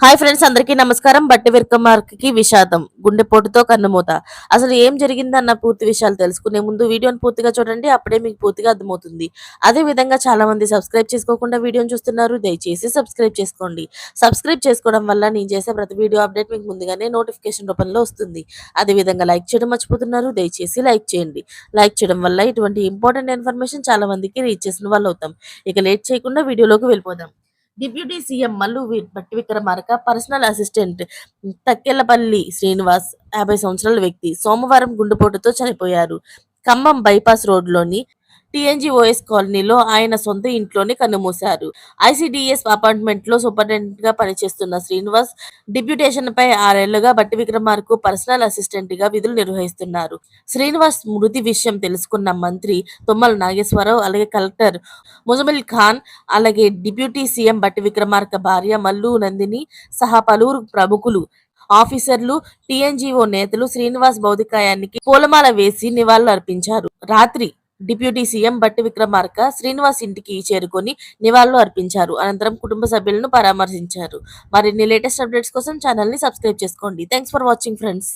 Hi friends అందరికీ నమస్కారం. బట్టి విక్రమార్కకి విషాదం. గుండెపోటుతో కన్నుమూత అసలు ఏం జరిగిందన్న పూర్తి విషయాలు తెలుసుకునే ముందు వీడియోని పూర్తిగా చూడండి అప్పుడే మీకు పూర్తిగా అర్థమవుతుంది. అదే విధంగా చాలా మంది సబ్స్క్రైబ్ చేసుకోకుండా వీడియోని చూస్తున్నారు. దయచేసి సబ్స్క్రైబ్ చేసుకోండి. సబ్స్క్రైబ్ చేసుకోవడం వల్ల నేను చేసే ప్రతి వీడియో అప్డేట్ మీకు ముందుగానే నోటిఫికేషన్ రూపంలో వస్తుంది. అదే విధంగా లైక్ చేయడం మర్చిపోతున్నారు. దయచేసి లైక్ చేయండి. లైక్ చేయడం వల్ల ఇటువంటి ఇంపార్టెంట్ ఇన్ఫర్మేషన్ చాలా మందికి రీచ్ చేసిన వాళ్ళు అవుతాం ఇక లేట్ చేయకుండా వీడియోలోకి వెళ్ళిపోదాం. Deputy CM Mallu Bhatti Vikramarka personal assistant Takkelapalli Srinivas యాభై సంవత్సరాల వ్యక్తి సోమవారం గుండెపోటుతో చనిపోయారు. ఖమ్మం బైపాస్ రోడ్లోని టీఎన్జీఓఎస్ కాలనీలో ఆయన సొంత ఇంట్లోనే కన్నుమూశారు. ఐసిడిఎస్ అపార్ట్మెంట్లో సూపరింటెండెంట్గా పనిచేస్తున్న శ్రీనివాస్ డిప్యూటేషన్ పై ఆరేళ్ళుగా బట్టి విక్రమార్కు పర్సనల్ అసిస్టెంట్గా విధులు నిర్వహిస్తున్నారు. శ్రీనివాస్ మృతి విషయం తెలుసుకున్న మంత్రి తుమ్మల నాగేశ్వరరావు అలాగే కలెక్టర్ ముజమిల్ ఖాన్ అలాగే డిప్యూటీ సీఎం బట్టి విక్రమార్క భార్య మల్లు నందిని సహా పలువురు ప్రముఖులు ఆఫీసర్లు టీఎన్జీఓ నేతలు శ్రీనివాస్ భౌతికాయానికి పూలమాల వేసి నివాళులు అర్పించారు రాత్రి డిప్యూటీ సీఎం బట్టి విక్రమార్క శ్రీనివాస్ ఇంటికి చేరుకొని నివాళులు అర్పించారు. అనంతరం కుటుంబ సభ్యులను పరామర్శించారు. మరిన్ని లేటెస్ట్ అప్డేట్స్ కోసం ఛానల్ని సబ్స్క్రైబ్ చేసుకోండి. Thanks for watching friends